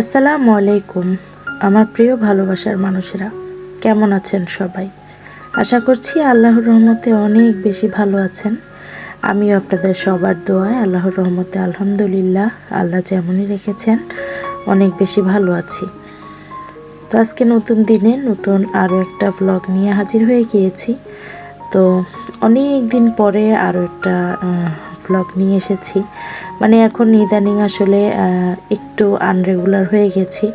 আসসালামু আলাইকুম, আমার প্রিয় ভালোবাসার মানুষেরা, কেমন আছেন সবাই? আশা করছি আল্লাহর রহমতে অনেক বেশি ভালো আছেন। আমিও আপনাদের সবার দোয়ায় আল্লাহর রহমতে আলহামদুলিল্লাহ, আল্লাহ যেমনই রেখেছেন, অনেক বেশি ভালো আছি। তো আজকে নতুন দিনে নতুন আরও একটা ব্লগ নিয়ে হাজির হয়ে গিয়েছি। তো অনেক দিন পরে আরও একটা ব্লগ নিয়ে এসেছি। মানে এখন ইদানিং আসলে একটু আনরেগুলার হয়ে গেছি।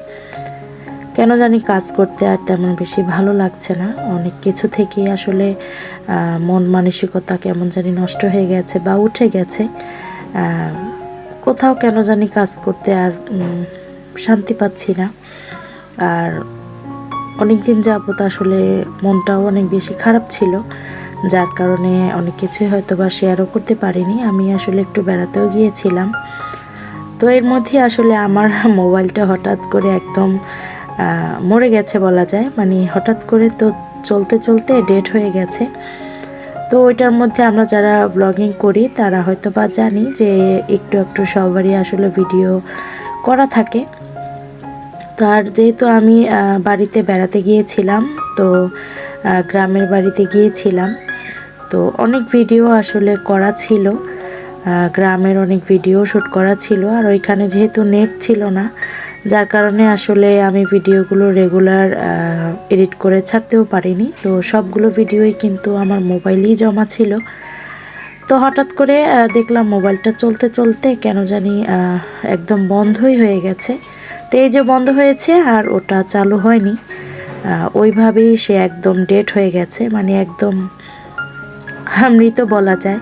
কেন জানি কাজ করতে আর তেমন বেশি ভালো লাগছে না। অনেক কিছু থেকেই আসলে মন মানসিকতা কেমন জানি নষ্ট হয়ে গেছে বা উঠে গেছে। কোথাও কেন জানি কাজ করতে আর শান্তি পাচ্ছি না। আর অনেক দিন যাবত আসলে মনটাও অনেক বেশি খারাপ ছিল। যার কারণে অনেক কিছুই হয়তো বা শেয়ারও করতে পারিনি। আমি আসলে একটু বেড়াতেও গিয়েছিলাম। তো এর মধ্যে আসলে আমার মোবাইলটা হঠাৎ করে একদম মরে গেছে বলা যায়। মানে হঠাৎ করে তো চলতে চলতে ডেট হয়ে গেছে। তো ওইটার মধ্যে আমরা যারা ব্লগিং করি, তারা হয়তো বা জানি যে একটু একটু সবারই আসলে ভিডিও করা থাকে। তো আর যেহেতু আমি বাড়িতে বেড়াতে গিয়েছিলাম, তো গ্রামের বাড়িতে গিয়েছিলাম তো অনেক ভিডিও আসলে করা ছিল। গ্রামের অনেক ভিডিও শ্যুট করা ছিল আর ওইখানে যেহেতু নেট ছিল না, যার কারণে আসলে আমি ভিডিওগুলো রেগুলার এডিট করে ছাড়তেও পারিনি। তো সবগুলো ভিডিওই কিন্তু আমার মোবাইলেই জমা ছিল। তো হঠাৎ করে দেখলাম মোবাইলটা চলতে চলতে কেন জানি একদম বন্ধই হয়ে গেছে। তো এই যে বন্ধ হয়েছে আর ওটা চালু হয়নি ওইভাবেই সে একদম ডেট হয়ে গেছে। মানে একদম মৃত বলা যায়।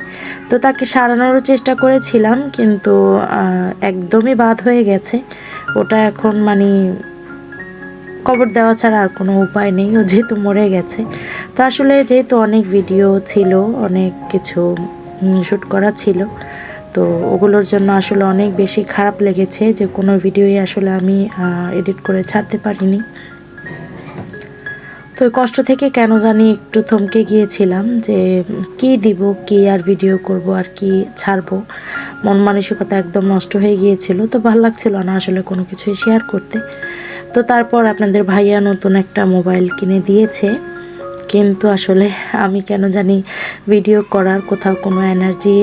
তো তাকে সারানোরও চেষ্টা করেছিলাম, কিন্তু একদমই বাদ হয়ে গেছে। ওটা এখন মানে কবর দেওয়া ছাড়া আর কোনো উপায় নেই, ও যেহেতু মরে গেছে। তো আসলে যেহেতু অনেক ভিডিও ছিল, অনেক কিছু শ্যুট করা ছিল, তো ওগুলোর জন্য আসলে অনেক বেশি খারাপ লেগেছে যে কোনো ভিডিওই আসলে আমি এডিট করে ছাড়তে পারিনি। তো কষ্ট থেকে কেন জানি একটু থমকে গিয়েছিলাম যে কি দিব, কি আর ভিডিও করব, আর কি ছাড়বো। মন মানসিকতা একদম নষ্ট হয়ে গিয়েছিল, তো ভালো লাগছিল না আসলে কোনো কিছুই শেয়ার করতে। তো তারপর আপনাদের ভাইয়া নতুন একটা মোবাইল কিনে দিয়েছে। কিন্তু আসলে আমি কেন জানি ভিডিও করার কোথাও কোনো এনার্জি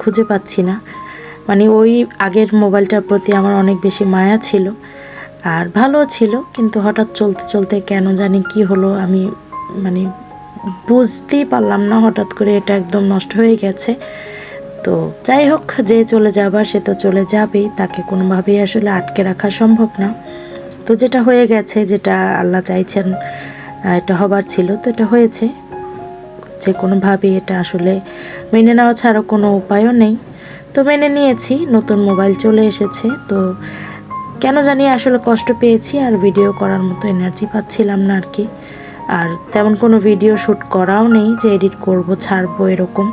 খুঁজে পাচ্ছি না। মানে ওই আগের মোবাইলটার প্রতি আমার অনেক বেশি মায়া ছিল। আর ভালো ছিল, কিন্তু হঠাৎ চলতে চলতে কেন জানি কি হলো আমি মানে বুঝতেই পারলাম না, হঠাৎ করে এটা একদম নষ্ট হয়ে গেছে। তো যাই হোক, যে চলে যাবার সে তো চলে যাবেই, তাকে কোনোভাবেই আসলে আটকে রাখা সম্ভব না। তো যেটা হয়ে গেছে, যেটা আল্লাহ চাইছেন এটা হবার ছিল, তো এটা হয়েছে। যে কোনোভাবেই এটা আসলে মেনে নেওয়া ছাড়া কোনো উপায়ও নেই। তো মেনে নিয়েছি, নতুন মোবাইল চলে এসেছে, তো কেন জানি আসলে কষ্ট পেয়েছি আর ভিডিও করার মতো এনার্জি পাচ্ছিলাম না আর কি। আর তেমন কোনো ভিডিও শ্যুট করাও নেই যে এডিট করব, ছাড়বো এরকম।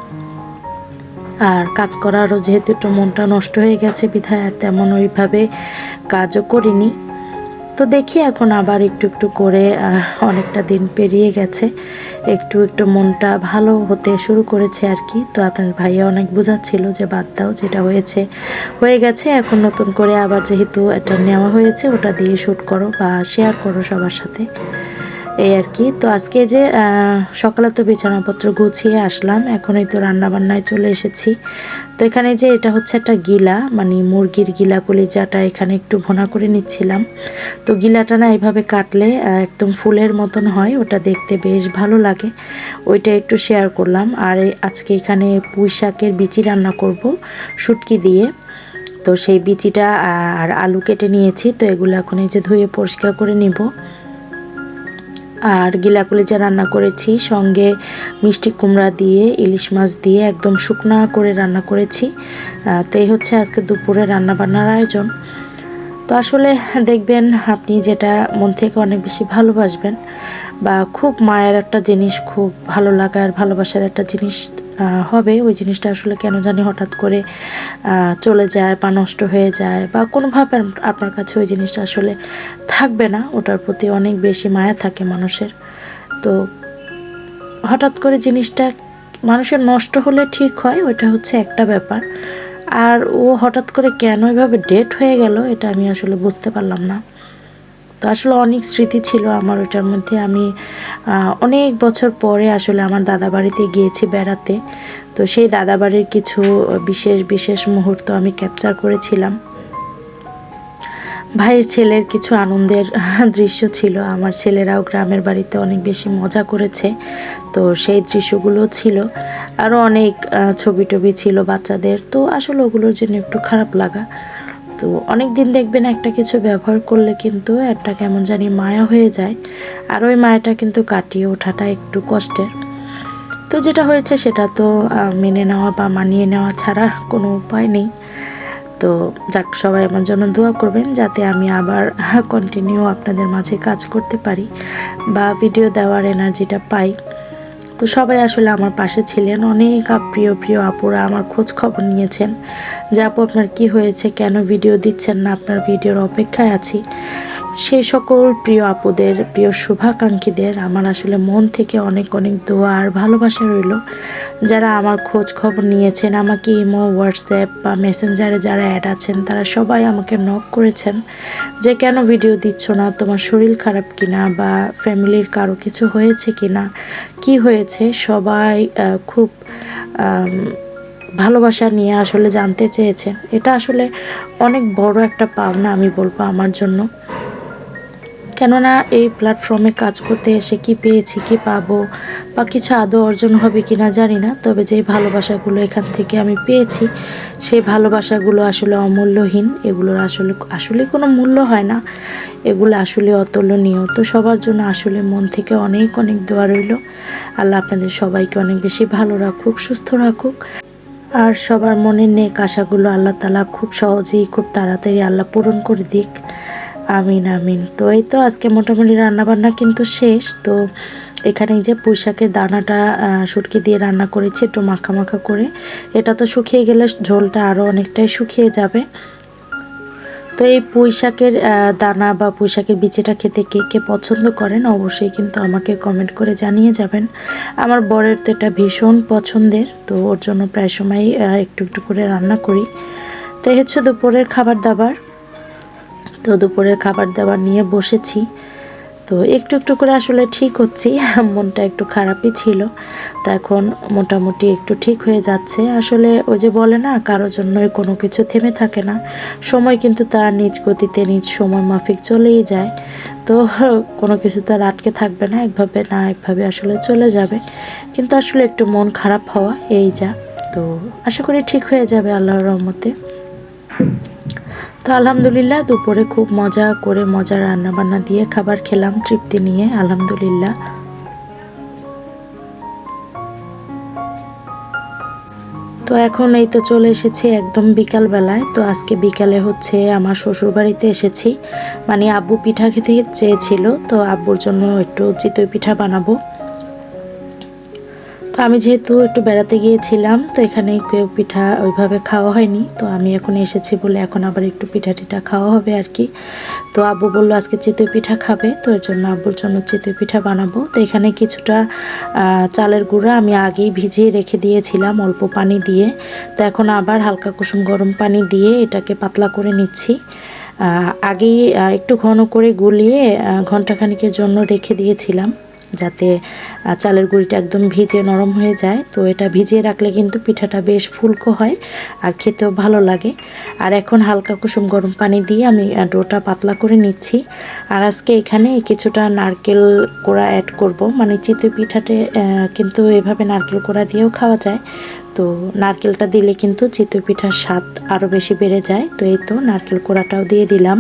আর কাজ করারও যেহেতু একটু মনটা নষ্ট হয়ে গেছে বিধায় আর তেমন ওইভাবে কাজও করিনি। তো দেখি এখন আবার একটু একটু করে অনেকটা দিন পেরিয়ে গেছে। একটু একটু মনটা ভালো হতে শুরু করেছে আর কি। তো আপনার ভাইয়া অনেক বোঝাচ্ছিল যে বাদ দাও যেটা হয়েছে। হয়ে গেছে, এখন নতুন করে আবার যেহেতু এটা নেওয়া হয়েছে, ওটা দিয়ে শ্যুট করো বা শেয়ার করো সবার সাথে। এই আর কি। তো আজকে যে সকালে তো বিছানাপত্র গুছিয়ে আসলাম, এখনই তো রান্না বান্নায় চলে এসেছি। তো এখানে যে, এটা হচ্ছে একটা গিলা মানে মুরগির গিলা কলিজাটা এখানে একটু ভোনা করে নিচ্ছিলাম। তো গিলাটা না এইভাবে কাটলে একদম ফুলের মতন হয়, ওটা দেখতে বেশ ভালো লাগে। ওইটা একটু শেয়ার করলাম। আর আজকে এখানে পুঁই শাকের বিচি রান্না করব, শুটকি দিয়ে। তো সেই বিচিটা আর আলু কেটে নিয়েছি, তো এগুলো এখন এই যে ধুয়ে পরিষ্কার করে নিব। আর গিলা কলিজা রান্না করেছি। সঙ্গে মিষ্টি কুমড়া দিয়ে, ইলিশ মাছ দিয়ে একদম শুকনা করে রান্না করেছি। তো এই হচ্ছে আজকে দুপুরে রান্নাবান্নার আয়োজন। তো আসলে দেখবেন আপনি যেটা মন থেকে অনেক বেশি ভালোবাসবেন বা খুব মায়ের একটা জিনিস, খুব ভালো লাগার, ভালোবাসার একটা জিনিস হবে, ওই জিনিসটা আসলে কেন জানি হঠাৎ করে চলে যায় বা নষ্ট হয়ে যায় বা কোনোভাবে আপনার কাছে ওই জিনিসটা আসলে থাকবে না, ওটার প্রতি অনেক বেশি মায়া থাকে মানুষের। তো হঠাৎ করে জিনিসটা মানুষের নষ্ট হলে ঠিক হয় ওটা হচ্ছে একটা ব্যাপার। আর ও হঠাৎ করে কেন এভাবে ডেট হয়ে গেল, এটা আমি আসলে বুঝতে পারলাম না। তো আসলে অনেক স্মৃতি ছিল আমার ওটার মধ্যে। আমি অনেক বছর পরে আসলে আমার দাদা বাড়িতে গিয়েছি বেড়াতে। তো সেই দাদা বাড়ির কিছু বিশেষ বিশেষ মুহূর্ত আমি ক্যাপচার করেছিলাম। ভাইয়ের ছেলের কিছু আনন্দের দৃশ্য ছিল। আমার ছেলেরাও গ্রামের বাড়িতে অনেক বেশি মজা করেছে। তো সেই দৃশ্যগুলো ছিল। আরও অনেক ছবি টবি ছিল বাচ্চাদের। তো আসলে ওগুলোর জন্য একটু খারাপ লাগা। তো অনেক দিন দেখবেন একটা কিছু ব্যবহার করলে কিন্তু একটা কেমন জানি মায়া হয়ে যায়। আর ওই মায়াটা কিন্তু কাটিয়ে ওঠাটা একটু কষ্টের। তো যেটা হয়েছে সেটা তো মেনে নেওয়া বা মানিয়ে নেওয়া ছাড়া কোনো উপায় নেই। তো যাক, সবাই আমার জন্য দোয়া করবেন যাতে আমি আবার কন্টিনিউ আপনাদের মাঝে কাজ করতে পারি বা ভিডিও দেওয়ার এনার্জিটা পাই। তো সবাই আসলে আমার পাশে ছিলেন। অনেক প্রিয় প্রিয় আপুরা আমার খোঁজ খবর নিয়েছেন যে, আপু, আপনার কি হয়েছে? কেন ভিডিও দিচ্ছেন না? আপনার ভিডিওর অপেক্ষায় আছি। সেই সকল প্রিয় আপুদের, প্রিয় শুভাকাঙ্ক্ষীদের আমার আসলে মন থেকে অনেক অনেক দোয়া আর ভালোবাসা রইল। যারা আমার খোঁজ খবর নিয়েছেন, আমাকে ইমো, হোয়াটসঅ্যাপ বা মেসেঞ্জারে যারা অ্যাড আছেন, তারা সবাই আমাকে নক করেছেন যে, কেন ভিডিও দিচ্ছ না? তোমার শরীর খারাপ কিনা বা ফ্যামিলির কারও কিছু হয়েছে কিনা? কি হয়েছে? সবাই খুব ভালোবাসা নিয়ে আসলে জানতে চেয়েছেন। এটা আসলে অনেক বড় একটা পাওনা আমি বলব আমার জন্য। কেননা এই প্ল্যাটফর্মে কাজ করতে এসে কি পেয়েছি, কি পাবো, বা কিছু আদৌ অর্জন হবে কি না জানি না। তবে যেই ভালোবাসাগুলো এখান থেকে আমি পেয়েছি, সেই ভালোবাসাগুলো আসলে অমূল্যহীন। এগুলোর আসলে আসলে কোনো মূল্য হয় না। এগুলো আসলে অতুলনীয়। তো সবার জন্য আসলে মন থেকে অনেক অনেক দোয়া রইল। আল্লাহ আপনাদের সবাইকে অনেক বেশি ভালো রাখুক, সুস্থ রাখুক। আর সবার মনের নেক আশাগুলো আল্লাহ তালা খুব সহজেই, খুব তাড়াতাড়ি আল্লাহ পূরণ করে দিক। আমিন আমিন। তো এই তো আজকে মোটামুটি রান্নাবান্না কিন্তু শেষ। তো এখানে যে পুঁইশাকের দানাটা শুটকি দিয়ে রান্না করেছি একটু মাখা মাখা করে। এটা তো শুকিয়ে গেলে ঝোলটা আরও অনেকটাই শুকিয়ে যাবে। তো এই পুঁই শাকের দানা বা পুঁই বিচিটা খেতে কে কে পছন্দ করেন অবশ্যই কিন্তু আমাকে কমেন্ট করে জানিয়ে যাবেন। আমার বরের তো এটা ভীষণ পছন্দের, তো ওর জন্য প্রায় সময় একটু একটু করে রান্না করি। তো হচ্ছে দুপুরের খাবার দাবার। তো দুপুরের খাবার দাবার নিয়ে বসেছি। তো একটু একটু করে আসলে ঠিক হচ্ছি, মনটা একটু খারাপই ছিল। তো এখন মোটামুটি একটু ঠিক হয়ে যাচ্ছে। আসলে ওই যে বলে না কারও জন্যই কোনো কিছু থেমে থাকে না। সময় কিন্তু তার নিজ গতিতে, নিজ সময় মাফিক চলেই যায়। তো কোনো কিছু তো আর আটকে থাকবে না, একভাবে না একভাবে আসলে চলে যাবে। কিন্তু আসলে একটু মন খারাপ হওয়া, এই যা। তো আশা করি ঠিক হয়ে যাবে আল্লাহর রহমতে। তো আলহামদুলিল্লাহ, দুপুরে খুব মজা করে মজা রান্না বান্না দিয়ে খাবার খেলাম, তৃপ্তি নিয়ে, আলহামদুলিল্লাহ। তো এখন এই তো চলে এসেছি একদম বিকাল বেলায় তো আজকে বিকালে হচ্ছে আমার শ্বশুর বাড়িতে এসেছি। মানে আব্বু পিঠা খেতে চেয়েছিল, তো আব্বুর জন্য একটু চিতই পিঠা বানাবো। আমি যেহেতু একটু বেড়াতে গিয়েছিলাম, তো এখানে কেউ পিঠা ওইভাবে খাওয়া হয়নি। তো আমি এখন এসেছি বলে এখন আবার একটু পিঠা টিঠা খাওয়া হবে আর কি। তো আব্বু বলল আজকে চিতই পিঠা খাবে, তো এর জন্য আব্বুর জন্য চিতই পিঠা বানাবো। তো এখানে কিছুটা চালের গুঁড়া আমি আগেই ভিজিয়ে রেখে দিয়েছিলাম অল্প পানি দিয়ে। তো এখন আবার হালকা কুসুম গরম পানি দিয়ে এটাকে পাতলা করে নিচ্ছি। আগেই একটু ঘন করে গুলিয়ে ঘন্টাখানিকের জন্য রেখে দিয়েছিলাম। যাতে চালের গুঁড়িটা একদম ভিজে নরম হয়ে যায়। তো এটা ভিজিয়ে রাখলে কিন্তু পিঠাটা বেশ ফুলকো হয় আর খেতেও ভালো লাগে। আর এখন হালকা কুসুম গরম পানি দিয়ে আমি ডোটা পাতলা করে নিচ্ছি। আর আজকে এখানে কিছুটা নারকেল কোড়া অ্যাড করব। মানে চিতই পিঠাতে কিন্তু এভাবে নারকেল কোড়া দিয়েও খাওয়া যায়। তো নারকেলটা দিলে কিন্তু চিতই পিঠার স্বাদ আরও বেশি বেড়ে যায়। তো এই তো নারকেল কোড়াটাও দিয়ে দিলাম।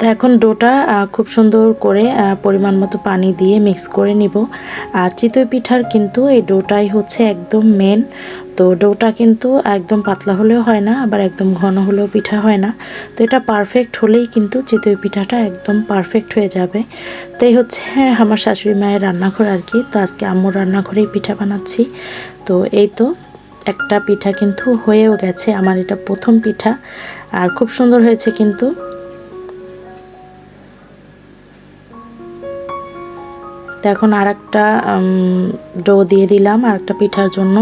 তো এখন ডোটা খুব সুন্দর করে পরিমাণ মতো পানি দিয়ে মিক্স করে নিব। আর চিতই পিঠার কিন্তু এই ডোটাই হচ্ছে একদম মেন তো ডোটা কিন্তু একদম পাতলা হলেও হয় না, আবার একদম ঘন হলেও পিঠা হয় না। তো এটা পারফেক্ট হলেই কিন্তু চিতই পিঠাটা একদম পারফেক্ট হয়ে যাবে। তো এই হচ্ছে আমার শাশুড়ি মায়ের রান্নাঘর আর কি। তো আজকে আম্মুর রান্নাঘরেই পিঠা বানাচ্ছি। তো এই তো একটা পিঠা কিন্তু হয়েও গেছে, আমার এটা প্রথম পিঠা। আর খুব সুন্দর হয়েছে কিন্তু। তো এখন আর একটা ডো দিয়ে দিলাম আর একটা পিঠার জন্য।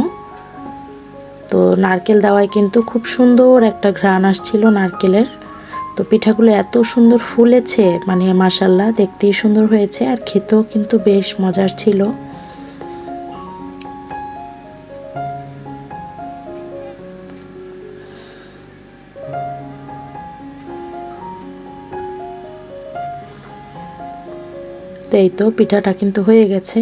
তো নারকেল দেওয়ায় কিন্তু খুব সুন্দর একটা ঘ্রাণ আসছিল নারকেলের। তো পিঠাগুলো এত সুন্দর ফুলেছে মানে মাসাল্লাহ দেখতেই সুন্দর হয়েছে আর খেতেও কিন্তু বেশ মজার ছিল। এই তো পিঠাটা কিন্তু হয়ে গেছে।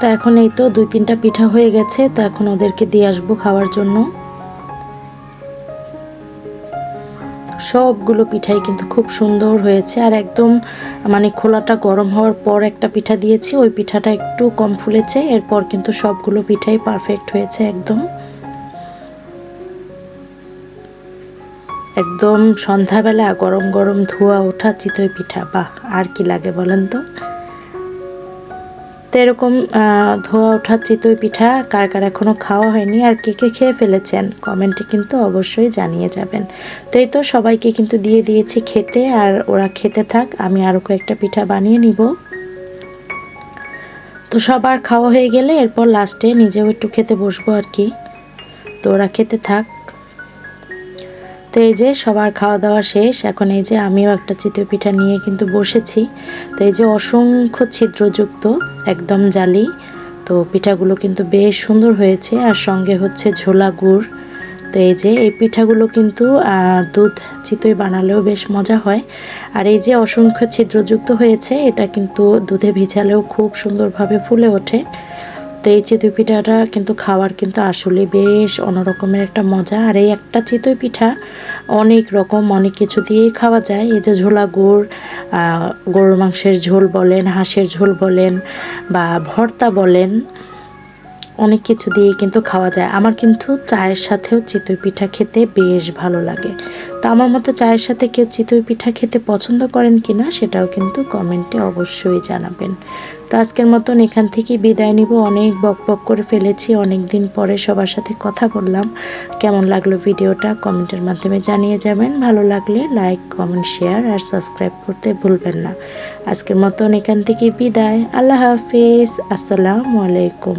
তো এখন এই তো দুই তিনটা পিঠা হয়ে গেছে, তো এখন ওদেরকে দিয়ে আসব খাওয়ার জন্য। সবগুলো পিঠাই কিন্তু খুব সুন্দর হয়েছে। আর একদম মানে খোলাটা গরম হওয়ার পর একটা পিঠা দিয়েছি, ওই পিঠাটা একটু কম ফুলেছে, এরপর কিন্তু সবগুলো পিঠাই পারফেক্ট হয়েছে একদম। একদম সন্ধ্যাবেলা গরম গরম ধোয়া ওঠা চিতই পিঠা, বাহ, আর কি লাগে বলেন তো? তো এরকম ধোয়া ওঠা, চিতই পিঠা কার কার এখনও খাওয়া হয়নি আর কে কে খেয়ে ফেলেছেন কমেন্টে কিন্তু অবশ্যই জানিয়ে যাবেন। তো এই তো সবাইকে কিন্তু দিয়ে দিয়েছি খেতে, আর ওরা খেতে থাক, আমি আরও কয়েকটা পিঠা বানিয়ে নিব। তো সবার খাওয়া হয়ে গেলে এরপর লাস্টে নিজেও একটু খেতে বসবো আর কি। তো ওরা খেতে থাক। তো এই যে সবার খাওয়া দাওয়া শেষ, এখন এই যে আমিও একটা চিতই পিঠা নিয়ে কিন্তু বসেছি। তো এই যে অসংখ্য ছিদ্রযুক্ত, একদম জালি, তো পিঠাগুলো কিন্তু বেশ সুন্দর হয়েছে। আর সঙ্গে হচ্ছে ঝোলা গুড়। তো এই যে এই পিঠাগুলো কিন্তু দুধ চিতই বানালেও বেশ মজা হয়। আর এই যে অসংখ্য ছিদ্রযুক্ত হয়েছে, এটা কিন্তু দুধে ভিজালেও খুব সুন্দরভাবে ফুলে ওঠে। তো এই চিতই পিঠাটা কিন্তু খাওয়ার কিন্তু আসলে বেশ অন্যরকমের একটা মজা। আর এই একটা চিতই পিঠা অনেক রকম, অনেক কিছু দিয়েই খাওয়া যায়। এই যে ঝোলা গুড় গরুর মাংসের ঝোল বলেন, হাঁসের ঝোল বলেন বা ভর্তা বলেন অনেক কিছু দিয়ে কিন্তু খাওয়া যায়। আমার কিন্তু চায়ের সাথেও চিতই পিঠা খেতে বেশ ভালো লাগে। তো আমার মতো চায়ের সাথে কেউ চিতই পিঠা খেতে পছন্দ করেন কি না সেটাও কিন্তু কমেন্টে অবশ্যই জানাবেন। তো আজকের মতন এখান থেকে বিদায় নিব। অনেক বক বক করে ফেলেছি। অনেক দিন পরে সবার সাথে কথা বললাম। কেমন লাগল ভিডিওটা কমেন্টের মাধ্যমে জানিয়ে যাবেন। ভালো লাগলে লাইক, কমেন্ট, শেয়ার আর সাবস্ক্রাইব করতে ভুলবেন না। আজকের মতন এখান থেকে বিদায়। আল্লাহ হাফিজ। আসসালামু আলাইকুম।